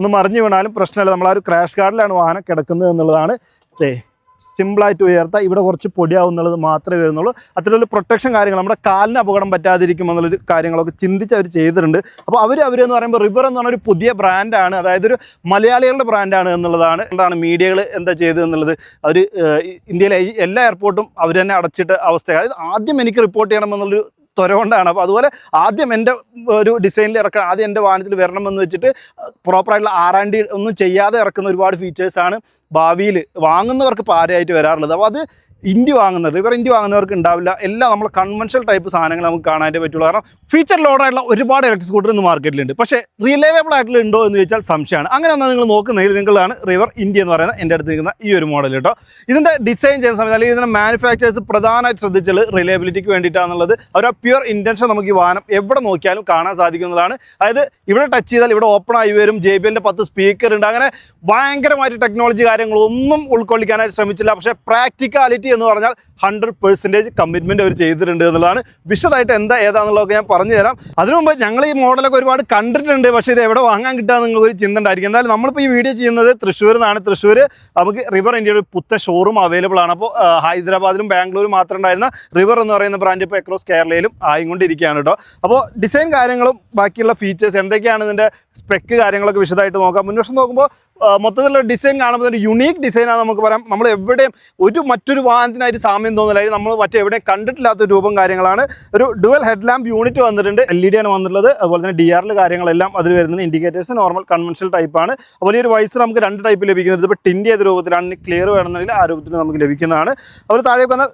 ഒന്ന് മറിഞ്ഞു വീണാലും പ്രശ്നമില്ല. നമ്മൾ ആ ഒരു ക്രാഷ് ഗാർഡിലാണ് വാഹനം കിടക്കുന്നത് എന്നുള്ളതാണ്. ദേ സിമ്പിളായിട്ട് ഉയർത്താം. ഇവിടെ കുറച്ച് പൊടിയാവും എന്നുള്ളത് മാത്രമേ വരുന്നുള്ളൂ. അത്തരത്തിലുള്ള പ്രൊട്ടക്ഷൻ കാര്യങ്ങൾ നമ്മുടെ കാലിന് അപകടം പറ്റാതിരിക്കും എന്നുള്ളൊരു കാര്യങ്ങളൊക്കെ ചിന്തിച്ച് അവർ ചെയ്തിട്ടുണ്ട്. അപ്പോൾ അവർ അവരെന്ന് പറയുമ്പോൾ റിവർ എന്ന് പറഞ്ഞ ഒരു പുതിയ ബ്രാൻഡാണ് അതായത് ഒരു മലയാളികളുടെ ബ്രാൻഡാണ് എന്നുള്ളതാണ്. എന്താണ് മീഡിയകൾ എന്താ ചെയ്തത് എന്നുള്ളത്. അവർ ഇന്ത്യയിലെ എല്ലാ എയർപോർട്ടും അവർ തന്നെ അടച്ചിട്ട അവസ്ഥ അതായത് ആദ്യം എനിക്ക് റിപ്പോർട്ട് ചെയ്യണമെന്നുള്ളൊരു ത്വര കൊണ്ടാണ് അപ്പോൾ അതുപോലെ ആദ്യം എന്റെ ഒരു ഡിസൈനിൽ ഇറക്കാൻ ആദ്യം എന്റെ വാഹനത്തിൽ വരണമെന്ന് വെച്ചിട്ട് പ്രോപ്പറായിട്ടുള്ള ഡി ഒന്നും ചെയ്യാതെ ഇറക്കുന്ന ഒരുപാട് ഫീച്ചേഴ്സാണ് ഭാവിയിൽ വാങ്ങുന്നവർക്ക് പാരയായിട്ട് വരാറുള്ളത്. അപ്പോൾ അത് ഇൻഡി വാങ്ങുന്ന റിവർ ഇൻഡി വാങ്ങുന്നവർക്ക് ഉണ്ടാവില്ല. എല്ലാം നമ്മൾ കൺവെൻഷണൽ ടൈപ്പ് സാധനങ്ങൾ നമുക്ക് കാണാനായിട്ട് പറ്റുള്ളൂ. കാരണം ഫീച്ചർ ലോഡായിട്ടുള്ള ഒരുപാട് ഇലക്ട്രിക് സ്കൂട്ടർ ഇന്ന് മാർക്കറ്റിലുണ്ട് പക്ഷേ റിലയബിൾ ആയിട്ടുള്ള ഉണ്ടോ എന്ന് ചോദിച്ചാൽ സംശയമാണ്. അങ്ങനെ വന്നാൽ നിങ്ങൾ നോക്കുന്നതിൽ നിങ്ങളാണ് റിവർ ഇന്ത്യ എന്ന് പറയുന്ന എന്റെ അടുത്ത് നിൽക്കുന്ന ഈ ഒരു മോഡൽ കേട്ടോ ഇതിന്റെ ഡിസൈൻ ചെയ്യുന്ന സമയത്ത് അല്ലെങ്കിൽ ഇതിന്റെ മാനുഫാക്ചേഴ്സ് പ്രധാനമായിട്ട് ശ്രദ്ധിച്ചത് റിലയബിലിറ്റിക്ക് വേണ്ടിയിട്ടാണെന്നുള്ളത് അവർ ആ പ്യുവർ ഇന്റൻഷൻ നമുക്ക് ഈ വാഹനം എവിടെ നോക്കിയാലും കാണാൻ സാധിക്കുന്നതാണ്. അതായത് ഇവിടെ ടച്ച് ചെയ്താൽ ഇവിടെ ഓപ്പൺ ആയി വരും. ജെ ബി എല്ലിന്റെ പത്ത് സ്പീക്കർ ഉണ്ട്. അങ്ങനെ ഭയങ്കരമായിട്ട് ടെക്നോളജി കാര്യങ്ങളൊന്നും ഉൾക്കൊള്ളിക്കാനായിട്ട് ശ്രമിച്ചില്ല. പക്ഷേ പ്രാക്ടിക്കാലിറ്റി എന്ന് പറഞ്ഞാൽ ഹൺഡ്രഡ് പെർസെന്റേജ് കമ്മിറ്റ്മെന്റ് അവർ ചെയ്തിട്ടുണ്ട് എന്നുള്ളതാണ്. വിശദമായിട്ട് എന്താ ഏതാണെന്നുള്ളതൊക്കെ ഞാൻ പറഞ്ഞു തരാം. അതിനു മുമ്പ് ഞങ്ങൾ ഈ മോഡലൊക്കെ ഒരുപാട് കണ്ടിട്ടുണ്ട് പക്ഷേ ഇത് എവിടെ വാങ്ങാൻ കിട്ടാന്ന് നിങ്ങൾ ഒരു ചിന്ത ഉണ്ടായിരിക്കും. എന്തായാലും നമ്മളിപ്പോൾ ഈ വീഡിയോ ചെയ്യുന്നത് തൃശ്ശൂർ നിന്നാണ്. തൃശ്ശൂർ നമുക്ക് റിവർ ഇന്ത്യയുടെ പുത്ത ഷോറൂം അവൈലബിൾ ആണ്. അപ്പോൾ ഹൈദരാബാദിലും ബാംഗ്ലൂരും മാത്രം ഉണ്ടായിരുന്ന റിവർ എന്ന് പറയുന്ന ബ്രാൻഡ് ഇപ്പോൾ അക്രോസ് കേരളയിലും ആയിക്കൊണ്ടിരിക്കുകയാണ് കേട്ടോ. അപ്പോൾ ഡിസൈൻ കാര്യങ്ങളും ബാക്കിയുള്ള ഫീച്ചേഴ്സ് എന്തൊക്കെയാണ് ഇതിന്റെ സ്പെക്ക് കാര്യങ്ങളൊക്കെ വിശദമായിട്ട് നോക്കാം. മുൻവശം നോക്കുമ്പോൾ മൊത്തത്തിലുള്ള ഡിസൈൻ കാണുമ്പോൾ ഒരു യുണീക്ക് ഡിസൈനാണ് നമുക്ക് പറയാം. നമ്മൾ എവിടെയും ഒരു മറ്റൊരു വാഹനത്തിനായിട്ട് സാമ്യം തോന്നില്ല. നമ്മൾ മറ്റെവിടെയും കണ്ടിട്ടില്ലാത്ത രൂപം കാര്യങ്ങളാണ്. ഒരു ഡുവൽ ഹെഡ് ലാമ്പ് യൂണിറ്റ് വന്നിട്ടുണ്ട്. എൽ ഇ ഡി ആണ് വന്നിട്ടുള്ളത്. അതുപോലെ തന്നെ ഡി ആറിൽ കാര്യങ്ങളെല്ലാം അതിൽ വരുന്നത്. ഇൻഡിക്കേറ്റേഴ്സ് നോർമൽ കൺവെൻഷണൽ ടൈപ്പാണ് അതുപോലെ ഈ ഒരു വൈസർ നമുക്ക് രണ്ട് ടൈപ്പ് ലഭിക്കുന്നത് ഇപ്പോൾ ടിന്റെ ഏത് രൂപത്തിലാണ് ക്ലിയർ വേണമെന്നുണ്ടെങ്കിൽ ആ രൂപത്തിൽ നമുക്ക് ലഭിക്കുന്നതാണ്. അതുപോലെ താഴേക്ക് വന്ന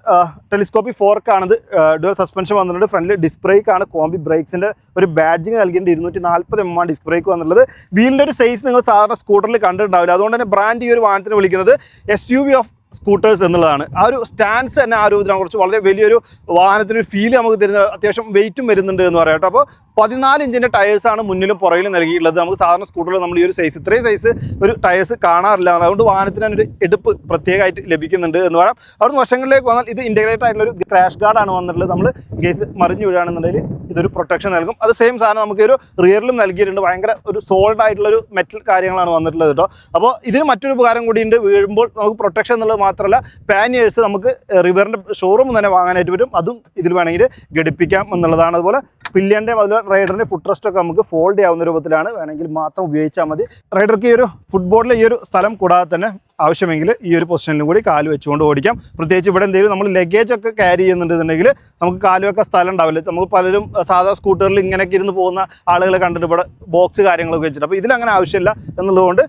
ടെലിസ്കോപ്പി ഫോർക്കാണത് ഡുവൽ സസ്പെൻഷൻ വന്നിട്ടുണ്ട്. ഫ്രണ്ടിൽ ബ്രേക്ക് ആണ്. കോമ്പി ബ്രേക്സിന്റെ ഒരു ബാഡ്ജിങ് നൽകിയിട്ടുണ്ട്. ഇരുന്നൂറ്റി നാൽപ്പത് എം ആണ് ഡിസ്ക് ബ്രേക്ക് വന്നിട്ടുള്ളത്. വീലിന്റെ ഒരു സൈസ് നിങ്ങൾ സാധാരണ സ്കൂട്ടറിൽ കണ്ടിട്ടുണ്ടാവില്ല. അതുകൊണ്ട് തന്നെ ബ്രാൻഡ് ഈ ഒരു വാഹനത്തിന് വിളിക്കുന്നത് S U V of scooters എന്നുള്ളതാണ്. ആ ഒരു സ്റ്റാൻസ് തന്നെ ആ രൂപത്തിലാണ് കുറച്ച് വളരെ വലിയൊരു വാഹനത്തിന് ഫീൽ നമുക്ക് തരുന്ന അത്യാവശ്യം വെയിറ്റും വരുന്നുണ്ട് എന്ന് പറയാം കേട്ടോ. അപ്പോൾ പതിനാല് ഇഞ്ചിന്റെ ടയേഴ്സാണ് മുന്നിലും പുറകിലും നൽകിയിട്ടുള്ളത്. നമുക്ക് സാധാരണ സ്കൂട്ടറിൽ നമ്മൾ ഈ ഒരു സൈസ് ഇത്രയും സൈസ് ഒരു ടയേഴ്സ് കാണാറില്ല. അതുകൊണ്ട് വാഹനത്തിന് ഒരു എടുപ്പ് പ്രത്യേകമായിട്ട് ലഭിക്കുന്നുണ്ട് എന്ന് പറയാം. അവിടുന്ന് വശങ്ങളിലേക്ക് വന്നാൽ ഇത് ഇന്റഗ്രേറ്റ് ആയിട്ടുള്ള ഒരു ക്രാഷ് ഗാർഡാണ് വന്നിട്ടുള്ളത്. നമ്മൾ കേസ് മറിഞ്ഞു വീഴുകയാണെന്നുണ്ടെങ്കിൽ ഇതൊരു പ്രൊട്ടക്ഷൻ നൽകും. അത് സെയിം സാധനം നമുക്ക് ഒരു റിയറിലും നൽകിയിട്ടുണ്ട്. ഭയങ്കര ഒരു സോൾഡ് ആയിട്ടുള്ള ഒരു മെറ്റൽ കാര്യങ്ങളാണ് വന്നിട്ടുള്ളത് കേട്ടോ. അപ്പോൾ ഇതിന് മറ്റൊരു ഉപകാരം കൂടിയുണ്ട് വീഴുമ്പോൾ നമുക്ക് പ്രൊട്ടക്ഷൻ എന്നുള്ളത് മാത്രമല്ല പാനിയേഴ്സ് നമുക്ക് റിവറിന്റെ ഷോറൂം തന്നെ വാങ്ങാനായിട്ട് വരും അതും ഇതിൽ വേണമെങ്കിൽ ഘടിപ്പിക്കാം എന്നുള്ളതാണ് അതുപോലെ. പില്ലിയന്റെ അതുപോലെ റൈഡറിന്റെ ഫുഡ് റെസ്റ്റ് ഒക്കെ നമുക്ക് ഫോൾഡ് ചെയ്യാവുന്ന രൂപത്തിലാണ്. വേണമെങ്കിൽ മാത്രം ഉപയോഗിച്ചാൽ മതി. റൈഡർക്ക് ഈ ഒരു ഫുട്ബോളിലെ ഈ ഒരു സ്ഥലം കൂടാതെ തന്നെ ആവശ്യമെങ്കിൽ ഈ ഒരു പൊസിഷനിലും കൂടി കാൽ വെച്ചുകൊണ്ട് ഓടിക്കാം. പ്രത്യേകിച്ച് ഇവിടെ എന്തെങ്കിലും നമ്മൾ ലഗേജ് ഒക്കെ ക്യാരി ചെയ്യുന്നുണ്ടെന്നുണ്ടെങ്കിൽ നമുക്ക് കാൽ വെക്കാൻ സ്ഥലം ഉണ്ടാവില്ല. നമുക്ക് പലരും സാധാ സ്കൂട്ടറിൽ ഇങ്ങനെയൊക്കെ ഇരുന്ന് പോകുന്ന ആളുകളെ കണ്ടിട്ട് ഇവിടെ ബോക്സ് കാര്യങ്ങളൊക്കെ വെച്ചിട്ട്. അപ്പോൾ ഇതിലങ്ങനെ ആവശ്യമില്ല എന്നുള്ളതുകൊണ്ട്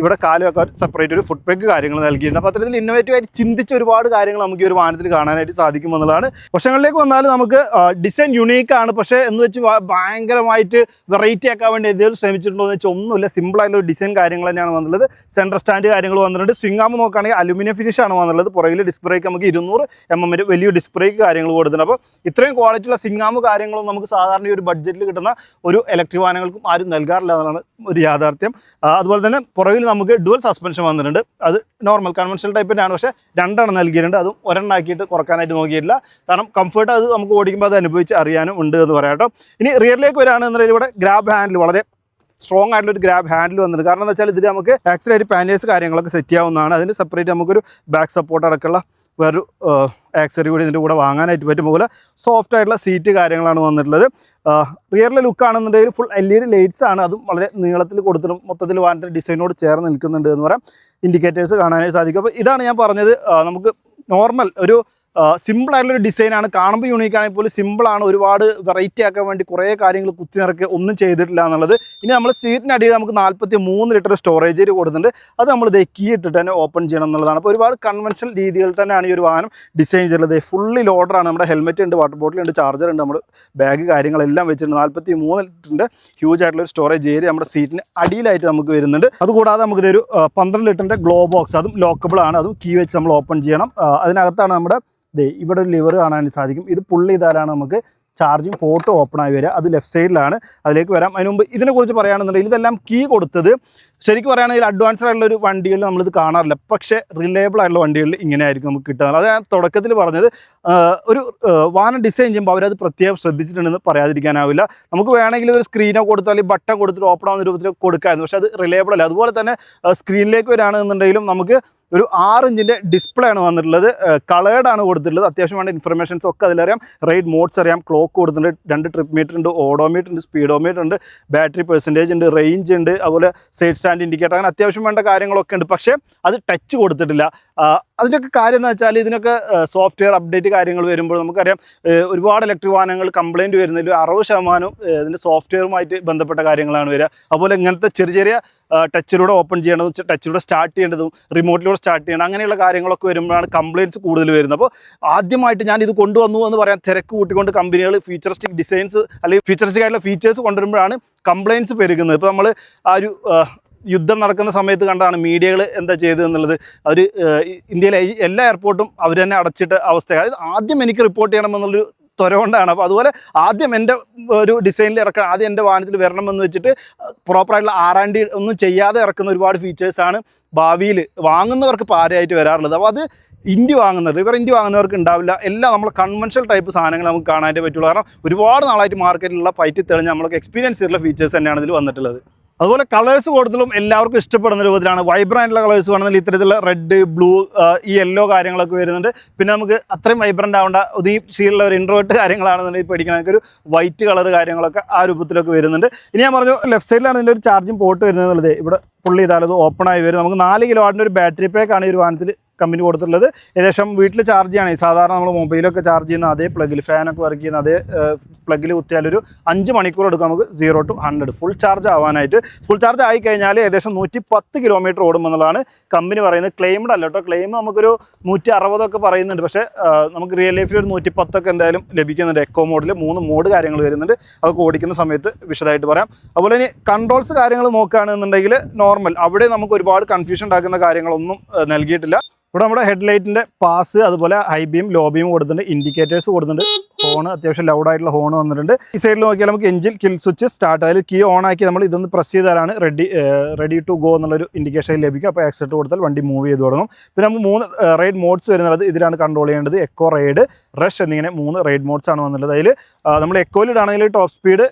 ഇവിടെ കാൽ വെക്കാൻ സെപ്പറേറ്റ് ഒരു ഫുഡ് പെഗ് കാര്യങ്ങൾ നൽകിയിട്ടുണ്ട്. അപ്പോൾ അത്തരത്തിൽ ഇന്നോവേറ്റീവ് ആയിട്ട് ചിന്തിച്ച ഒരുപാട് കാര്യങ്ങൾ നമുക്ക് ഈ ഒരു വാഹനത്തിൽ കാണാനായിട്ട് സാധിക്കും എന്നുള്ളതാണ്. വർഷങ്ങളിലേക്ക് വന്നാൽ നമുക്ക് ഡിസൈൻ യുണീക്ക് ആണ്. പക്ഷേ എന്ന് വെച്ച് ഭയങ്കരമായിട്ട് വെറൈറ്റി ആക്കാൻ വേണ്ടി എന്തെങ്കിലും ശ്രമിച്ചിട്ടുണ്ടോ എന്ന് വെച്ചാൽ ഒന്നുമില്ല. സിമ്പിൾ ആയിട്ടുള്ള ഒരു ഡിസൈൻ കാര്യങ്ങൾ തന്നെയാണ് വന്നുള്ളത് സെൻട്രൽ സ്റ്റാൻഡ് കാര്യങ്ങൾ വന്നിട്ടുണ്ട്. സ്വിംഗ് ആകുമ്പോൾ നോക്കുകയാണെങ്കിൽ അലുമിനിയം ഫിനിഷ് ആണ് വന്നുള്ളത് പുറകിൽ ഡിസ്ക് ബ്രേക്ക് നമുക്ക് ഇരുന്നൂറ് എം എമ്മിന്റെ വലിയ ഡിസ്ക് ബ്രേക്ക് കാര്യങ്ങൾ കൊടുത്തിട്ടുണ്ട്. അപ്പോൾ ഇത്രയും ക്വാളിറ്റിയുള്ള സിംഗാമ് കാര്യങ്ങളും നമുക്ക് സാധാരണ ഒരു ബഡ്ജറ്റിൽ കിട്ടുന്ന ഒരു ഇലക്ട്രിക് വാഹനങ്ങൾക്കും ആരും നൽകാറില്ല എന്നാണ് ഒരു യാഥാർത്ഥ്യം. അതുപോലെ തന്നെ പുറകിൽ നമുക്ക് ഡുവൽ സസ്പെൻഷൻ വന്നിട്ടുണ്ട്. അത് നോർമൽ കൺവെൻഷണൽ ടൈപ്പ് തന്നെയാണ് പക്ഷേ രണ്ടെണ്ണം നൽകിയിട്ടുണ്ട്. അതും ഒരെണ്ണം ആക്കിയിട്ട് കുറക്കാനായിട്ട് നോക്കിയിട്ടില്ല. കാരണം കംഫർട്ട് അത് നമുക്ക് ഓടിക്കുമ്പോൾ അത് അനുഭവിച്ച് അറിയാനും ഉണ്ട് എന്ന് പറയാം ഇനി റിയറിലേക്ക് വരികയാണെന്നുണ്ടെങ്കിൽ ഇവിടെ ഗ്രാബ് ഹാൻഡിൽ വളരെ സ്ട്രോങ് ആയിട്ടുള്ള ഒരു ഗ്രാബ് ഹാൻഡിൽ വന്നിട്ടുണ്ട്. കാരണം എന്താ വെച്ചാൽ ഇതിൽ നമുക്ക് ആക്സിലേറ്റ് പാനേഴ്സ് കാര്യങ്ങളൊക്കെ സെറ്റ് ചെയ്യാവുന്നതാണ്. അതിന് സെപ്പറേറ്റ് നമുക്കൊരു ബാക്ക് സപ്പോർട്ട് അടക്കമുള്ള വേറൊരു ആക്സറി കൂടി ഇതിന്റെ കൂടെ വാങ്ങാനായിട്ട് പറ്റും. അതുപോലെ സോഫ്റ്റ് ആയിട്ടുള്ള സീറ്റ് കാര്യങ്ങളാണ് വന്നിട്ടുള്ളത്. റിയറിലെ ലുക്ക് ആണെന്നുണ്ടെങ്കിൽ full L E D lights ആണ്. അതും വളരെ നീളത്തിൽ കൊടുത്തിട്ടും മൊത്തത്തിൽ വാന്റെ ഡിസൈനോട് ചേർന്ന് നിൽക്കുന്നുണ്ട് എന്ന് പറയാം. ഇൻഡിക്കേറ്റേഴ്സ് കാണാനായിട്ട് സാധിക്കും. അപ്പോൾ ഇതാണ് ഞാൻ പറഞ്ഞത് നമുക്ക് നോർമൽ ഒരു സിമ്പിൾ ആയിട്ടുള്ള ഒരു ഡിസൈനാണ് കാണുമ്പോൾ യൂണീക്ക് ആണെങ്കിൽ പോലും സിമ്പിളാണ് ഒരുപാട് വെറൈറ്റി ആക്കാൻ വേണ്ടി കുറേ കാര്യങ്ങൾ കുത്തി നിറക്കി ഒന്നും ചെയ്തിട്ടില്ല എന്നുള്ളത്. ഇനി നമ്മൾ സീറ്റിന്റെ അടിയിൽ നമുക്ക് നാൽപ്പത്തി മൂന്ന് ലിറ്റർ സ്റ്റോറേജ് കൊടുത്തിട്ടുണ്ട്. അത് നമ്മൾ ഇത് കീ ഇട്ടിട്ട് തന്നെ ഓപ്പൺ ചെയ്യണം എന്നുള്ളതാണ്. അപ്പോൾ ഒരുപാട് കൺവെൻഷണൽ രീതികൾ തന്നെയാണ് ഈ ഒരു വാഹനം ഡിസൈൻ ചെയ്തിട്ടുള്ളത്. ഫുള്ളി ലോഡറാണ് നമ്മുടെ ഹെൽമെറ്റ് ഉണ്ട് വാട്ടർ ബോട്ടിൽ ഉണ്ട് ചാർജർ ഉണ്ട്. നമ്മൾ ബാഗ് കാര്യങ്ങളെല്ലാം വെച്ചിട്ടുണ്ട്. നാൽപ്പത്തി മൂന്ന് ലിറ്ററിന്റെ ഹ്യൂജ് ആയിട്ടുള്ള ഒരു സ്റ്റോറേജ് ഏരിയ നമ്മുടെ സീറ്റിന് അടിയിലായിട്ട് നമുക്ക് വരുന്നുണ്ട്. അതുകൂടാതെ നമുക്ക് ഇതൊരു പന്ത്രണ്ട് ലിറ്ററിന്റെ ഗ്ലോ ബോക്സ് അതും ലോക്കബിൾ ആണ്. അതും കീ വെച്ച് നമ്മൾ ഓപ്പൺ ചെയ്യണം. അതിനകത്താണ് നമ്മുടെ ദേ ഇവിടെ ഒരു ലിവർ കാണാൻ സാധിക്കും. ഇത് പുള്ളി ചെയ്താലാണ് നമുക്ക് ചാർജിങ് പോർട്ട് ഓപ്പൺ ആയി വരിക. അത് ലെഫ്റ്റ് സൈഡിലാണ് അതിലേക്ക് വരാം. അതിന് മുമ്പ് ഇതിനെക്കുറിച്ച് പറയുകയാണെന്നുണ്ടെങ്കിൽ ഇതെല്ലാം കീ കൊടുത്തത് ശരിക്കും പറയുകയാണെങ്കിൽ അഡ്വാൻസ്ഡ് ആയിട്ടുള്ള ഒരു വണ്ടികളിൽ നമ്മളിത് കാണാറില്ല. പക്ഷേ റിലയബിൾ ആയിട്ടുള്ള വണ്ടികളിൽ ഇങ്ങനെ ആയിരിക്കും നമുക്ക് കിട്ടുന്നത്. അത് ഞാൻ തുടക്കത്തിൽ പറഞ്ഞത്. ഒരു വാഹനം ഡിസൈൻ ചെയ്യുമ്പോൾ അവരത് പ്രത്യേകം ശ്രദ്ധിച്ചിട്ടുണ്ടെന്ന് പറയാതിരിക്കാനാവില്ല. നമുക്ക് വേണമെങ്കിൽ ഒരു സ്ക്രീനോ കൊടുത്താൽ ഈ ബട്ടൺ കൊടുത്തിട്ട് ഓപ്പൺ ആവുന്ന രൂപത്തിൽ കൊടുക്കാമായിരുന്നു. പക്ഷേ അത് റിലയബിൾ അല്ല. അതുപോലെ തന്നെ സ്ക്രീനിലേക്ക് വരികയാണെന്നുണ്ടെങ്കിലും നമുക്ക് ഒരു ആറ് ഇഞ്ചിന്റെ ഡിസ്പ്ലേ ആണ് വന്നിട്ടുള്ളത്. കളേർഡ് ആണ് കൊടുത്തിട്ടുള്ളത്. അത്യാവശ്യം വേണ്ട ഇൻഫർമേഷൻസ് ഒക്കെ അതിലറിയാം. റൈഡ് മോഡ്സ് അറിയാം. ക്ലോക്ക് കൊടുത്തിട്ടുണ്ട്. രണ്ട് ട്രിപ്പ് മീറ്റർ ഉണ്ട് ഓഡോമീറ്റർ ഉണ്ട് സ്പീഡോമീറ്റർ ഉണ്ട് ബാറ്ററി പെർസെന്റേജ് ഉണ്ട് റേഞ്ച് ഉണ്ട് അതുപോലെ സൈഡ് സ്റ്റാൻഡ് ഇൻഡിക്കേറ്റർ അങ്ങനെ അത്യാവശ്യം വേണ്ട കാര്യങ്ങളൊക്കെ ഉണ്ട്. പക്ഷേ അത് ടച്ച് കൊടുത്തിട്ടില്ല. അതിനൊക്കെ കാര്യം എന്ന് വെച്ചാൽ ഇതിനൊക്കെ സോഫ്റ്റ്വെയർ അപ്ഡേറ്റ് കാര്യങ്ങൾ വരുമ്പോൾ നമുക്കറിയാം ഒരുപാട് ഇലക്ട്രിക് വാഹനങ്ങൾ കംപ്ലയിന്റ് വരുന്നതിൽ അറുപത് ശതമാനം ഇതിന്റെ സോഫ്റ്റ്വെയറുമായിട്ട് ബന്ധപ്പെട്ട കാര്യങ്ങളാണ് വരിക. അതുപോലെ ഇങ്ങനത്തെ ചെറിയ ചെറിയ ടച്ചിലൂടെ ഓപ്പൺ ചെയ്യേണ്ടതും ടച്ചിലൂടെ സ്റ്റാർട്ട് ചെയ്യേണ്ടതും റിമോട്ടിലൂടെ സ്റ്റാർട്ട് ചെയ്യണം. അങ്ങനെയുള്ള കാര്യങ്ങളൊക്കെ വരുമ്പോഴാണ് കംപ്ലയിന്റ്സ് കൂടുതൽ വരുന്നത്. അപ്പോൾ ആദ്യമായിട്ട് ഞാൻ ഇത് കൊണ്ടുവന്നു എന്ന് പറയാൻ തിരക്ക് കൂട്ടിക്കൊണ്ട് കമ്പനികൾ ഫീച്ചറിസ്റ്റിക് ഡിസൈൻസ് അല്ലെങ്കിൽ ഫീച്ചറിസ്റ്റിക് ആയിട്ടുള്ള ഫീച്ചേഴ്സ് കൊണ്ടുവരുമ്പോഴാണ് കംപ്ലയിന്റ്സ് പെരുകുന്നത്. ഇപ്പോൾ നമ്മൾ ആ ഒരു യുദ്ധം നടക്കുന്ന സമയത്ത് കണ്ടാണ് മീഡിയകൾ എന്താ ചെയ്തത് എന്നുള്ളത്. അവർ ഇന്ത്യയിലെ എല്ലാ എയർപോർട്ടും അവർ തന്നെ അടച്ചിട്ട അവസ്ഥ അതായത് ആദ്യം എനിക്ക് റിപ്പോർട്ട് ചെയ്യണമെന്നുള്ളൊരു ത്വര കൊണ്ടാണ് അപ്പോൾ അതുപോലെ ആദ്യം എന്റെ ഒരു ഡിസൈനിൽ ഇറക്കാൻ ആദ്യം എന്റെ വാഹനത്തിൽ വരണമെന്ന് വെച്ചിട്ട് പ്രോപ്പറായിട്ടുള്ള ആർ ആൻഡ് ഡി ഒന്നും ചെയ്യാതെ ഇറക്കുന്ന ഒരുപാട് ഫീച്ചേഴ്സാണ് ഭാവിയിൽ വാങ്ങുന്നവർക്ക് പാരയായിട്ട് വരാറുള്ളത്. അപ്പോൾ അത് ഇൻഡി വാങ്ങുന്നത് റിവർ ഇന്ത്യ വാങ്ങുന്നവർക്ക് ഉണ്ടാവില്ല. എല്ലാം നമ്മൾ കൺവെൻഷണൽ ടൈപ്പ് സാധനങ്ങൾ നമുക്ക് കാണാനായിട്ട് പറ്റുള്ളൂ. കാരണം ഒരുപാട് നാളായിട്ട് മാർക്കറ്റിലുള്ള പറ്റി തെളിഞ്ഞ് നമ്മൾക്ക് എക്സ്പീരിയൻസ് ചെയ്തിട്ടുള്ള ഫീച്ചേഴ്സ് തന്നെയാണ് ഇതിൽ വന്നിട്ടുള്ളത്. അതുപോലെ കളേഴ്സ് കൂടുതലും എല്ലാവർക്കും ഇഷ്ടപ്പെടുന്ന രൂപത്തിലാണ്. വൈബ്രന്റുള്ള കളേഴ്സ് വേണമെങ്കിൽ ഇത്തരത്തിലുള്ള റെഡ് ബ്ലൂ ഈ യെല്ലോ കാര്യങ്ങളൊക്കെ വരുന്നുണ്ട്. പിന്നെ നമുക്ക് അത്രയും വൈബ്രന്റ് ആവേണ്ട ഈ ശീലുള്ള ഒരു ഇൻട്രോട്ട് കാര്യങ്ങളാണെന്നുണ്ടെങ്കിൽ പഠിക്കണമെങ്കിൽ ഒരു വൈറ്റ് കളർ കാര്യങ്ങളൊക്കെ ആ രൂപത്തിലൊക്കെ വരുന്നുണ്ട്. ഇനി ഞാൻ പറഞ്ഞു ലെഫ്റ്റ് സൈഡിലാണ് ഇതിന്റെ ഒരു ചാർജിങ് പോർട്ട് വരുന്നത് ഇവിടെ പുള്ളി ഇതാലത് ഓപ്പൺ ആയി വരും നമുക്ക് നാല് കിലോ വാട്ടിന്റെ ഒരു ബാറ്ററി പാക്കാണ് ഈ ഒരു വാഹനത്തിൽ കമ്പനി കൊടുത്തിട്ടുള്ളത്. ഏകദേശം വീട്ടിൽ ചാർജ് ചെയ്യണേ. സാധാരണ നമ്മൾ മൊബൈലൊക്കെ ചാർജ് ചെയ്യുന്ന അതേ പ്ലഗിൽ ഫാനൊക്കെ വർക്ക് ചെയ്യുന്ന അതേ പ്ലഗിൽ കുത്തിയാൽ ഒരു അഞ്ച് മണിക്കൂർ എടുക്കും നമുക്ക് zero to hundred full charge ആവാനായിട്ട്. ഫുൾ ചാർജ് ആയി കഴിഞ്ഞാൽ ഏകദേശം നൂറ്റി പത്ത് കിലോമീറ്റർ ഓടുമെന്നുള്ളതാണ് കമ്പനി പറയുന്നത്. ക്ലെയിംഡ് അല്ല കേട്ടോ. ക്ലെയിം നമുക്കൊരു നൂറ്റി അറുപതൊക്കെ പറയുന്നുണ്ട്. പക്ഷേ നമുക്ക് റിയൽ ലൈഫിൽ ഒരു നൂറ്റി പത്തൊക്കെ എന്തായാലും ലഭിക്കുന്നുണ്ട്. എക്കോ മോഡിൽ മൂന്ന് മോഡ് കാര്യങ്ങൾ വരുന്നുണ്ട്. അതൊക്കെ ഓടിക്കുന്ന സമയത്ത് വിശദമായിട്ട് പറയാം. അതുപോലെ ഇനി കൺട്രോൾസ് കാര്യങ്ങൾ നോക്കുകയാണെന്നുണ്ടെങ്കിൽ നോർമൽ അവിടെ നമുക്ക് ഒരുപാട് കൺഫ്യൂഷൻ ഉണ്ടാക്കുന്ന കാര്യങ്ങളൊന്നും നൽകിയിട്ടില്ല. ഇവിടെ നമ്മുടെ ഹെഡ്ലൈറ്റിന്റെ പാസ് അതുപോലെ ഹൈ ബീം ലോ ബീം കൊടുത്തിട്ടുണ്ട് ഇൻഡിക്കേറ്റേഴ്സ് കൊടുത്തിട്ടുണ്ട്. ഹോൺ അത്യാവശ്യം ലൗഡ് ആയിട്ടുള്ള ഹോൺ വന്നിട്ടുണ്ട്. ഈ സൈഡിൽ നോക്കിയാൽ നമുക്ക് എഞ്ചിൻ കിൽ സ്വിച്ച് സ്റ്റാർട്ട് അതിൽ കീ ഓൺ ആക്കി നമ്മൾ ഇതൊന്ന് പ്രസ് ചെയ്താലാണ് റെഡി റെഡി ടു ഗോ എന്നുള്ളൊരു ഇൻഡിക്കേഷൻ ലഭിക്കും അപ്പോൾ ആക്സിഡന്റ് കൊടുത്താൽ വണ്ടി മൂവ് ചെയ്ത് തുടങ്ങും. പിന്നെ നമുക്ക് മൂന്ന് റൈഡ് മോഡ്സ് വരുന്നത് ഇതിലാണ് കൺട്രോൾ ചെയ്യേണ്ടത്. എക്കോ റൈഡ് റഷ് എന്നിങ്ങനെ മൂന്ന് റൈഡ് മോഡ്സ് ആണ് വന്നത് അതിൽ നമ്മൾ എക്കോയിലിടാണെങ്കിൽ ടോപ്പ് സ്പീഡ്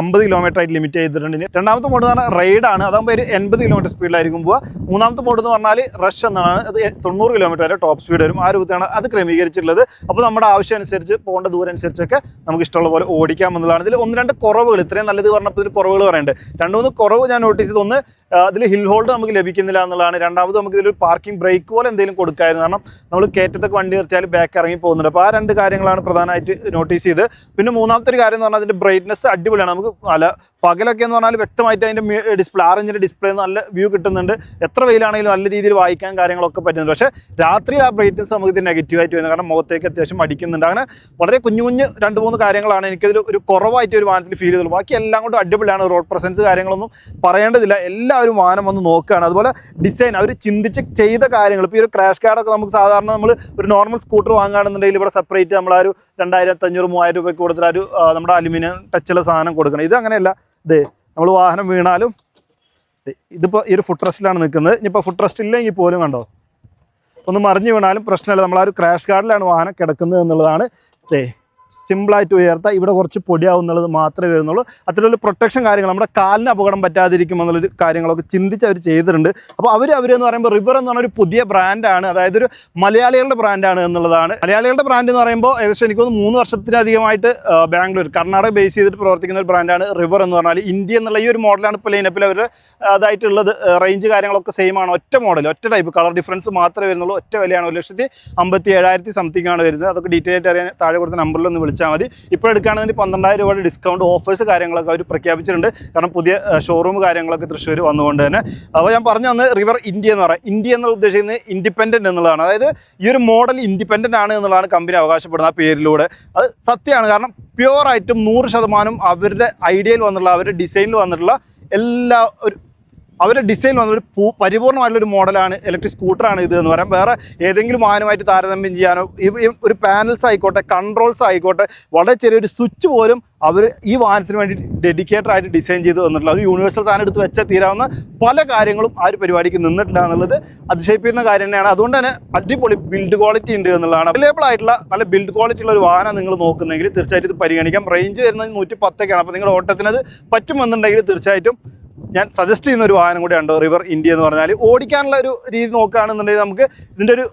അമ്പത് കിലോമീറ്റർ ആയിട്ട് ലിമിറ്റ് ചെയ്തിട്ടുണ്ട് രണ്ടാമത്തെ മോഡ് എന്ന് പറഞ്ഞാൽ റൈഡ് ആണ്. അതാകുമ്പോൾ ഒരു എൺപത് കിലോമീറ്റർ സ്പീഡിലായിരിക്കും പോവുക. മൂന്നാമത്തെ മോഡ് എന്ന് പറഞ്ഞാൽ റഷ് എന്നാണ്. അത് തൊണ്ണൂറ് കിലോമീറ്റർ വരെ ടോപ്പ് സ്പീഡ് വരും. ആ രൂപത്തിലാണ് അത് ക്രമീകരിച്ചിട്ടുള്ളത്. അപ്പോൾ നമ്മുടെ ആവശ്യം അനുസരിച്ച് പോകേണ്ട ദൂരം അനുസരിച്ചൊക്കെ നമുക്ക് ഇഷ്ടമുള്ള പോലെ ഓടിക്കാം എന്നുള്ളതാണ് ഇതിൽ ഒന്ന് രണ്ട് കുറവുകൾ ഇത്രയും നല്ലത് പറഞ്ഞപ്പോൾ ഇതിൽ കുറവുകൾ പറയുന്നുണ്ട് രണ്ട് മൂന്ന് കുറവ് ഞാൻ നോട്ടീസ് ചെയ്ത്. ഒന്ന് അതിൽ ഹിൽ ഹോൾഡ് നമുക്ക് ലഭിക്കുന്നില്ല എന്നുള്ളതാണ്. രണ്ടാമത് നമുക്ക് ഇതിൽ പാർക്കിംഗ് ബ്രേക്ക് പോലെ എന്തെങ്കിലും കൊടുക്കായിരുന്നു. കാരണം നമ്മൾ കയറ്റത്തൊക്കെ വണ്ടി നിർത്തിയാൽ ബാക്ക് ഇറങ്ങി പോകുന്നുണ്ട്. അപ്പോൾ ആ രണ്ട് കാര്യങ്ങളാണ് പ്രധാനമായിട്ട് നോട്ടീസ് ചെയ്ത് പിന്നെ മൂന്നാമത്തെ ഒരു കാര്യം എന്ന് പറഞ്ഞാൽ അതിന്റെ ബ്രൈറ്റ്നസ് അടിപൊളിയാണ്. നമുക്ക് പല പകലൊക്കെ എന്ന് പറഞ്ഞാൽ വ്യക്തമായിട്ട് അതിന്റെ ഡിസ്പ്ലേ ആറിഞ്ചിന്റെ ഡിസ്പ്ലേ നല്ല വ്യൂ കിട്ടുന്നുണ്ട്. എത്ര വെയിലാണെങ്കിലും നല്ല രീതിയിൽ വായിക്കാൻ കാര്യങ്ങളൊക്കെ പറ്റുന്നുണ്ട്. പക്ഷേ രാത്രി ആ ബ്രൈറ്റ്നസ് നമുക്ക് ഇത് നെഗറ്റീവായിട്ട് വരുന്നത് കാരണം മുഖത്തേക്ക് അത്യാവശ്യം അടിക്കുന്നുണ്ട് അങ്ങനെ വളരെ കുഞ്ഞു കുഞ്ഞു രണ്ട് മൂന്ന് കാര്യങ്ങളാണ് എനിക്കതിൽ ഒരു കുറവായിട്ട് ഒരു വാഹനത്തിൽ ഫീൽ ചെയ്തുള്ളൂ. ബാക്കി എല്ലാം കൊണ്ടും അടിപൊളിയാണ്. റോഡ് പ്രസൻസ് കാര്യങ്ങളൊന്നും പറയേണ്ടതില്ല. എല്ലാവരും വാഹനം വന്ന് നോക്കുകയാണ്. അതുപോലെ ഡിസൈൻ അവർ ചിന്തിച്ച് ചെയ്ത കാര്യങ്ങൾ. ഇപ്പോൾ ഈ ഒരു ക്രാഷ് കാർഡൊക്കെ നമുക്ക് സാധാരണ നമ്മൾ ഒരു നോർമൽ സ്കൂട്ടർ വാങ്ങുകയാണെന്നുണ്ടെങ്കിൽ ഇവിടെ സെപ്പറേറ്റ് നമ്മൾ ആ ഒരു രണ്ടായിരത്തി അഞ്ഞൂറ് മൂവായിരം രൂപയ്ക്ക് കൊടുത്തിട്ട് ആ ഒരു നമ്മുടെ അലുമിനിയം ടച്ചുള്ള സാധനം കൊടുക്കണം. ഇത് അങ്ങനെയല്ല. ഇത് നമ്മൾ വാഹനം വീണാലും ഇതിപ്പോൾ ഈ ഒരു ഫുഡ് റെസ്റ്റിലാണ് നിൽക്കുന്നത്. ഇനിയിപ്പോൾ ഫുഡ് റെസ്റ്റ് ഇല്ലെങ്കിൽ പോലും കണ്ടോ? ഒന്ന് മറിഞ്ഞു വീണാലും പ്രശ്നമില്ല. നമ്മൾ ആ ഒരു ക്രാഷ് കാർഡിലാണ് വാഹനം കിടക്കുന്നത് എന്നുള്ളതാണ്. സിമ്പിളായിട്ട് ഉയർത്താം ഇവിടെ കുറച്ച് പൊടിയാവുന്നുള്ളത് മാത്രമേ വരുന്നുള്ളൂ. അത്തരത്തിലൊരു പ്രൊട്ടക്ഷൻ കാര്യങ്ങൾ നമ്മുടെ കാലിന് അപകടം പറ്റാതിരിക്കുമെന്നുള്ളൊരു കാര്യങ്ങളൊക്കെ ചിന്തിച്ച് അവർ ചെയ്തിട്ടുണ്ട്. അപ്പോൾ അവർ അവരെന്ന് പറയുമ്പോൾ റിവർ എന്ന് പറഞ്ഞ ഒരു പുതിയ ബ്രാൻഡാണ് അതായത് ഒരു മലയാളികളുടെ ബ്രാൻഡാണ് എന്നുള്ളതാണ്. മലയാളികളുടെ ബ്രാൻഡ് എന്ന് പറയുമ്പോൾ ഏകദേശം എനിക്ക് തോന്നുന്നു മൂന്ന് വർഷത്തിലധികമായിട്ട് ബാംഗ്ലൂർ കർണാടക ബേസ് ചെയ്തിട്ട് പ്രവർത്തിക്കുന്ന ഒരു ബ്രാൻഡാണ് റിവർ എന്ന് പറഞ്ഞാൽ ഇന്ത്യ എന്നുള്ള ഈ ഒരു മോഡലാണ് ഇപ്പോൾ ലൈനപ്പിൽ അവർ അതായിട്ടുള്ളത് റേഞ്ച് കാര്യങ്ങളൊക്കെ സെയിം ആണ്. ഒറ്റ മോഡൽ ഒറ്റ ടൈപ്പ് കളർ ഡിഫറൻസ് മാത്രമേ വരുന്നുള്ളൂ. ഒറ്റ വിലയാണ്. ഒരു ലക്ഷത്തി അമ്പത്തി ഏഴായിരത്തി സംതിങ് ആണ് വരുന്നത്. അതൊക്കെ ഡീറ്റെയിൽ ആയിട്ട് അറിയാൻ താഴെ കൊടുത്ത നമ്പറിൽ ഒന്ന് വിളിച്ചാൽ മതി. ഇപ്പോൾ എടുക്കുകയാണെങ്കിൽ പന്ത്രണ്ടായിരം രൂപയുടെ ഡിസ്കൗണ്ട് ഓഫേഴ്സ് കാര്യങ്ങളൊക്കെ അവർ പ്രഖ്യാപിച്ചിട്ടുണ്ട്. കാരണം പുതിയ ഷോറൂം കാര്യങ്ങളൊക്കെ തൃശ്ശൂർ വന്നുകൊണ്ട് തന്നെ. അപ്പോൾ ഞാൻ പറഞ്ഞു വന്ന് റിവർ ഇന്ത്യ എന്ന് പറയാം. ഇന്ത്യ എന്നുള്ള ഉദ്ദേശിക്കുന്നത് ഇൻഡിപെൻഡന്റ് എന്നുള്ളതാണ്. അതായത് ഈ ഒരു മോഡൽ ഇൻഡിപെൻഡന്റ് ആണ് എന്നുള്ളതാണ് കമ്പനി അവകാശപ്പെടുന്നത് ആ പേരിലൂടെ. അത് സത്യമാണ്. കാരണം പ്യുവറായിട്ടും നൂറ് ശതമാനം അവരുടെ ഐഡിയയിൽ വന്നിട്ടുള്ള അവരുടെ ഡിസൈനിൽ വന്നിട്ടുള്ള എല്ലാ ഒരു അവരുടെ ഡിസൈൻ വന്ന ഒരു പൂ പരിപൂർണമായിട്ടുള്ള ഒരു മോഡലാണ് ഇലക്ട്രിക് സ്കൂട്ടറാണ് ഇത് എന്ന് പറയാം. വേറെ ഏതെങ്കിലും വാഹനമായിട്ട് താരതമ്യം ചെയ്യാനോ ഈ ഒരു പാനൽസ് ആയിക്കോട്ടെ കൺട്രോൾസ് ആയിക്കോട്ടെ വളരെ ചെറിയൊരു സ്വിച്ച് പോലും അവർ ഈ വാഹനത്തിന് വേണ്ടി ഡെഡിക്കേറ്റഡ് ആയിട്ട് ഡിസൈൻ ചെയ്ത് തന്നിട്ടുള്ള ഒരു യൂണിവേഴ്സൽ സാധനം എടുത്ത് വെച്ചാൽ തീരാവുന്ന പല കാര്യങ്ങളും ആ ഒരു പരിപാടിക്ക് നിന്നിട്ടില്ല എന്നുള്ളത് അതിശയിപ്പിക്കുന്ന കാര്യം തന്നെയാണ്. അതുകൊണ്ട് തന്നെ അടിപൊളി ബിൽഡ് ക്വാളിറ്റി ഉണ്ട് എന്നുള്ളതാണ്. അവൈലബിൾ ആയിട്ടുള്ള നല്ല ബിൽഡ് ക്വാളിറ്റി ഉള്ള ഒരു വാഹനം നിങ്ങൾ നോക്കുന്നെങ്കിൽ തീർച്ചയായിട്ടും ഇത് പരിഗണിക്കാം. റേഞ്ച് വരുന്നത് നൂറ്റി പത്തൊക്കെയാണ്. അപ്പോൾ നിങ്ങളുടെ ഓട്ടത്തിനത് പറ്റുമെന്നുണ്ടെങ്കിൽ തീർച്ചയായിട്ടും ഞാൻ സജസ്റ്റ് ചെയ്യുന്ന ഒരു വാഹനം കൂടെയുണ്ട് റിവർ ഇന്ത്യ എന്ന് പറഞ്ഞാൽ ഓടിക്കാനുള്ള ഒരു രീതി നോക്കുകയാണെന്നുണ്ടെങ്കിൽ നമുക്ക് ഇതിന്റെ ഒരു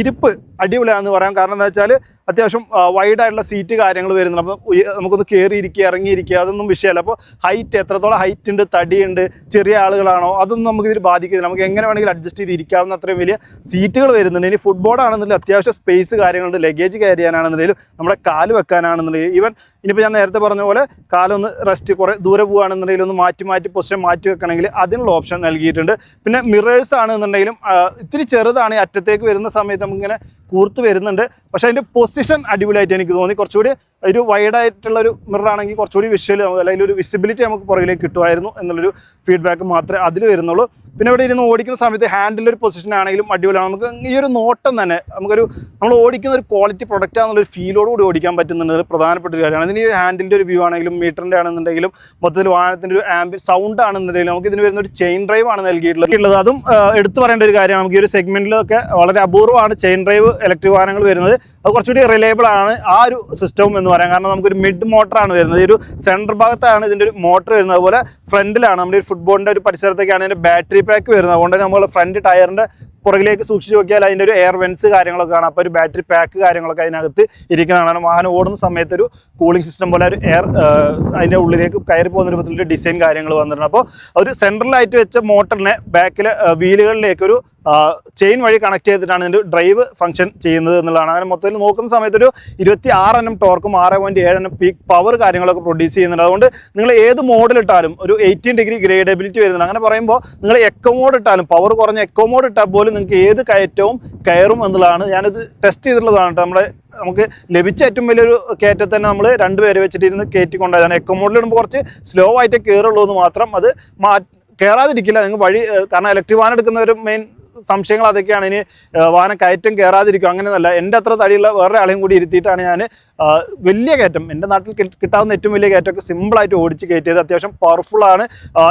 ഇരിപ്പ് അടിപൊളിയാണെന്ന് പറയാം. കാരണം എന്താ വെച്ചാൽ അത്യാവശ്യം വൈഡായിട്ടുള്ള സീറ്റ് കാര്യങ്ങൾ വരുന്നുണ്ട്. അപ്പോൾ നമുക്കൊന്ന് കയറി ഇരിക്കുക ഇറങ്ങിയിരിക്കുക അതൊന്നും വിഷയമല്ല. അപ്പോൾ ഹൈറ്റ് എത്രത്തോളം ഹൈറ്റ് ഉണ്ട് തടിയുണ്ട് ചെറിയ ആളുകളാണോ അതൊന്നും നമുക്ക് ഇതിൽ ബാധിക്കുന്നില്ല നമുക്ക് എങ്ങനെ വേണമെങ്കിലും അഡ്ജസ്റ്റ് ചെയ്ത് ഇരിക്കാവുന്ന അത്രയും വലിയ സീറ്റുകൾ വരുന്നുണ്ട്. ഇനി ഫുട്ബോൾ ആണെന്നുണ്ടെങ്കിൽ അത്യാവശ്യം സ്പേസ് കാര്യങ്ങളുണ്ട്. ലഗേജ് ക്യാരി ചെയ്യാനാണെന്നുണ്ടെങ്കിലും നമ്മുടെ കാൽ വെക്കാനാണെന്നുണ്ടെങ്കിൽ ഈവൻ ഇനിയിപ്പോൾ ഞാൻ നേരത്തെ പറഞ്ഞ പോലെ കാലൊന്ന് റെസ്റ്റ് കുറേ ദൂരെ പോവുകയാണെന്നുണ്ടെങ്കിൽ ഒന്ന് മാറ്റി മാറ്റി പൊസിഷൻ മാറ്റി വെക്കണമെങ്കിൽ അതിനുള്ള ഓപ്ഷൻ നൽകിയിട്ടുണ്ട്. പിന്നെ മിറേഴ്സ് ആണെന്നുണ്ടെങ്കിലും ഇത്തിരി ചെറുതാണ് അറ്റത്തേക്ക് വരുന്ന സമയത്ത് നമുക്കിങ്ങനെ കൂർത്ത് വരുന്നുണ്ട്. പക്ഷേ അതിന്റെ പൊസിഷൻ അടിപൊളിയായിട്ട് എനിക്ക് തോന്നി. കുറച്ചുകൂടി ഒരു വൈഡായിട്ടുള്ള ഒരു മിറർ ആണെങ്കിൽ കുറച്ചുകൂടി വിഷ്വൽ അല്ലെങ്കിൽ ഒരു വിസിബിലിറ്റി നമുക്ക് പുറകിലേക്ക് കിട്ടുമായിരുന്നു എന്നുള്ളൊരു ഫീഡ്ബാക്ക് മാത്രമേ അതിൽ വരുന്നുള്ളൂ. പിന്നെ ഇവിടെ ഇരുന്ന് ഓടിക്കുന്ന സമയത്ത് ഹാൻഡിൽ ഒരു പൊസിഷൻ ആണെങ്കിലും അടിപൊളിയാണ്. നമുക്ക് ഈ ഒരു നോട്ടം തന്നെ നമുക്കൊരു നമ്മൾ ഓടിക്കുന്ന ഒരു ക്വാളിറ്റി പ്രൊഡക്റ്റ് ആണെന്നുള്ളൊരു ഫീലോട് കൂടി ഓടിക്കാൻ പറ്റുന്നുണ്ട്. ഒരു പ്രധാനപ്പെട്ട ഒരു കാര്യമാണ്. ഇതിന് ഹാൻഡിന്റെ ഒരു വ്യൂ ആണെങ്കിലും മീറ്ററിന്റെ ആണെന്നുണ്ടെങ്കിലും മൊത്തത്തിൽ വാഹനത്തിന്റെ ഒരു ആംബി സൗണ്ട് ആണെന്നുണ്ടെങ്കിലും നമുക്ക് ഇതിന് വരുന്ന ഒരു ചെയിൻ ഡ്രൈവ് ആണ് നൽകിയിട്ടുള്ളത്. അതും എടുത്തു പറയേണ്ട ഒരു കാര്യമാണ്. നമുക്ക് ഈ ഒരു സെഗ്മെന്റിലൊക്കെ വളരെ അപൂർവമാണ് ചെയിൻ ഡ്രൈവ് ഇലക്ട്രിക് വാഹനങ്ങൾ വരുന്നത്. അത് കുറച്ചുകൂടി റിലയബിൾ ആണ് ആ ഒരു സിസ്റ്റവും എന്ന് പറയാം. കാരണം നമുക്കൊരു മിഡ് മോട്ടറാണ് വരുന്നത്. ഈ ഒരു സെന്റർ ഭാഗത്താണ് ഇതിന്റെ ഒരു മോട്ടർ വരുന്നത്. അതുപോലെ ഫ്രണ്ടിലാണ് നമ്മുടെ ഒരു ഫുട്ബോളിന്റെ ഒരു പരിസരത്തേക്കാണ് ഇതിന്റെ ബാറ്ററി പാക്ക് വരുന്നത്. അതുകൊണ്ട് നമ്മൾ ഫ്രണ്ട് ടയറിന്റെ പുറകിലേക്ക് സൂക്ഷിച്ച് നോക്കിയാൽ അതിന്റെ ഒരു എയർ വെൻസ് കാര്യങ്ങളൊക്കെ കാണാം. അപ്പോൾ ഒരു ബാറ്ററി പാക്ക് കാര്യങ്ങളൊക്കെ അതിനകത്ത് ഇരിക്കുന്നതാണ്. വാഹനം ഓടുന്ന സമയത്ത് ഒരു കൂളിംഗ് സിസ്റ്റം പോലെ ഒരു എയർ അതിന്റെ ഉള്ളിലേക്ക് കയറി പോകുന്ന രൂപത്തിലൊരു ഡിസൈൻ കാര്യങ്ങൾ വന്നിട്ടുണ്ട്. അപ്പോൾ ഒരു സെൻട്രലായിട്ട് വെച്ച മോട്ടറിനെ ബാക്കിലെ വീലുകളിലേക്ക് ഒരു ചെയിൻ വഴി കണക്ട് ചെയ്തിട്ടാണ് ഇതിന്റെ ഡ്രൈവ് ഫംഗ്ഷൻ ചെയ്യുന്നത് എന്നുള്ളതാണ്. അങ്ങനെ മൊത്തത്തിൽ നോക്കുന്ന സമയത്ത് ഒരു ഇരുപത്തി ആറ് എണ്ണം ടോർക്കും ആറ് പോയിന്റ് ഏഴ് എണ്ണം പീക്ക് പവർ കാര്യങ്ങളൊക്കെ പ്രൊഡ്യൂസ് ചെയ്യുന്നുണ്ട്. അതുകൊണ്ട് നിങ്ങൾ ഏത് മോഡിൽ ഇട്ടാലും ഒരു എയ്റ്റീൻ ഡിഗ്രി ഗ്രേഡബിലിറ്റി വരുന്നുണ്ട്. അങ്ങനെ പറയുമ്പോൾ നിങ്ങൾ എക്കോ മോഡ് ഇട്ടാലും പവർ കുറഞ്ഞ എക്കോ മോഡ് ഇട്ടാൽ പോലും നിങ്ങൾക്ക് ഏത് കയറ്റവും കയറും എന്നുള്ളതാണ്. ഞാനിത് ടെസ്റ്റ് ചെയ്തിട്ടുള്ളതാണ് കേട്ടോ. നമ്മുടെ നമുക്ക് ലഭിച്ച ഏറ്റവും വലിയൊരു കയറ്റത്തെ തന്നെ നമ്മൾ രണ്ടുപേരെ വെച്ചിട്ടിരുന്ന് കയറ്റിക്കൊണ്ടായതാണ് എക്കോ മോഡിൽ ഇടുമ്പോൾ കുറച്ച് സ്ലോ ആയിട്ട് കയറുള്ളൂ എന്ന് മാത്രം അത് മാ കയറാതിരിക്കില്ല. നിങ്ങൾ വഴി കാരണം ഇലക്ട്രിക് വാൻ എടുക്കുന്നവർ മെയിൻ സംശയങ്ങൾ അതൊക്കെയാണ്. ഇനി വാഹനം കയറ്റം കയറാതിരിക്കും അങ്ങനെയൊന്നല്ല എന്റെ അത്ര തടിയുള്ള വേറെ ആളെയും കൂടി ഇരുത്തിയിട്ടാണ് ഞാൻ വലിയ കയറ്റം. എന്റെ നാട്ടിൽ കിട്ടാവുന്ന ഏറ്റവും വലിയ കയറ്റമൊക്കെ സിമ്പിളായിട്ട് ഓടിച്ച് കയറ്റിയത് അത്യാവശ്യം പവർഫുള്ളാണ്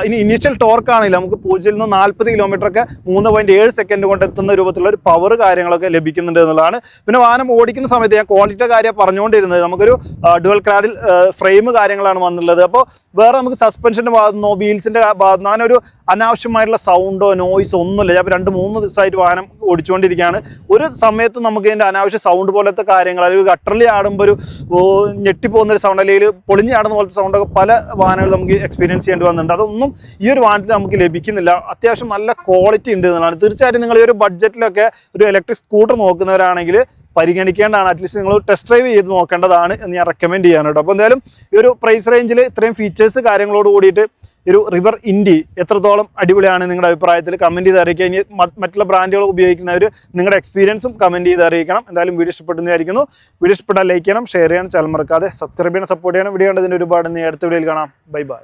ഇനി ഇനീഷ്യൽ ടോർക്ക് ആണെങ്കിൽ നമുക്ക് പൂജ്യത്തിൽ നിന്ന് നാൽപ്പത് ഒക്കെ മൂന്ന് പോയിന്റ് ഏഴ് സെക്കൻഡ് കൊണ്ട് എത്തുന്ന രൂപത്തിലുള്ള ഒരു പവർ കാര്യങ്ങളൊക്കെ ലഭിക്കുന്നുണ്ട് എന്നുള്ളതാണ്. പിന്നെ വാഹനം ഓടിക്കുന്ന സമയത്ത് ഞാൻ ക്വാളിറ്റിയുടെ കാര്യം പറഞ്ഞുകൊണ്ടിരുന്നത് നമുക്കൊരു ഡുവൽ ക്രാഡിൽ ഫ്രെയിം കാര്യങ്ങളാണ് വന്നുള്ളത് അപ്പോൾ വേറെ നമുക്ക് സസ്പെൻഷന്റെ ഭാഗത്തുനിന്നോ വീൽസിന്റെ ഭാഗത്തുനിന്നോ അങ്ങനെ ഒരു അനാവശ്യമായിട്ടുള്ള സൗണ്ടോ നോയ്സോ ഒന്നുമില്ല ഞാൻ രണ്ട് മൂന്ന് ദിവസമായിട്ട് വാഹനം ഓടിച്ചുകൊണ്ടിരിക്കുകയാണ്. ഒരു സമയത്ത് നമുക്ക് ഇതിന്റെ അനാവശ്യ സൗണ്ട് പോലത്തെ കാര്യങ്ങൾ അല്ലെങ്കിൽ ഗട്ടറിൽ ആടുമ്പോൾ ഒരു ഓ, ഞെട്ടിപ്പോകുന്ന ഒരു സൗണ്ട് അല്ലെങ്കിൽ പൊളിഞ്ഞ് ആടുന്ന പോലത്തെ സൗണ്ടൊക്കെ പല വാഹനങ്ങൾ നമുക്ക് എക്സ്പീരിയൻസ് ചെയ്യേണ്ടി വന്നിട്ടുണ്ട്. അതൊന്നും ഈ ഒരു വാഹനത്തിൽ നമുക്ക് ലഭിക്കുന്നില്ല. അത്യാവശ്യം നല്ല ക്വാളിറ്റി ഉണ്ട് എന്നുള്ളതാണ്. തീർച്ചയായിട്ടും നിങ്ങൾ ഈ ഒരു ബഡ്ജറ്റിലൊക്കെ ഒരു ഇലക്ട്രിക് സ്കൂട്ടർ നോക്കുന്നവരാണെങ്കിൽ പരിഗണിക്കേണ്ടതാണ് അറ്റ്ലീസ്റ്റ് നിങ്ങൾ ടെസ്റ്റ് ഡ്രൈവ് ചെയ്ത് നോക്കേണ്ടതാണ് എന്ന് ഞാൻ റെക്കമെൻഡ് ചെയ്യാൻ കേട്ടോ. അപ്പോൾ എന്തായാലും ഈ ഒരു പ്രൈസ് റേഞ്ചിൽ ഇത്രയും ഫീച്ചേഴ്സ് കാര്യങ്ങളോട് കൂടിയിട്ട് ഒരു റിവർ ഇൻഡി എത്രത്തോളം അടിപൊളിയാണ് നിങ്ങളുടെ അഭിപ്രായത്തിൽ കമന്റ് ചെയ്ത് അറിയിക്കുക. ഇനി മറ്റുള്ള ബ്രാൻഡുകൾ ഉപയോഗിക്കുന്നവർ നിങ്ങളുടെ എക്സ്പീരിയൻസും കമന്റ് ചെയ്ത് അറിയിക്കണം. എന്തായാലും വീഡിയോ ഇഷ്ടപ്പെടുന്നതായിരിക്കുന്നു. വീഡിയോ ഇഷ്ടപ്പെട്ടാൽ ലൈക്ക് ചെയ്യണം ഷെയർ ചെയ്യണം ചാനൽ മറക്കാതെ സബ്സ്ക്രൈബ് ചെയ്യണം സപ്പോർട്ട് ചെയ്യണം. വീഡിയോ കണ്ടതിന് ഒരുപാട് നീ അടുത്ത വീഡിയോയിൽ കാണാം. Bye bye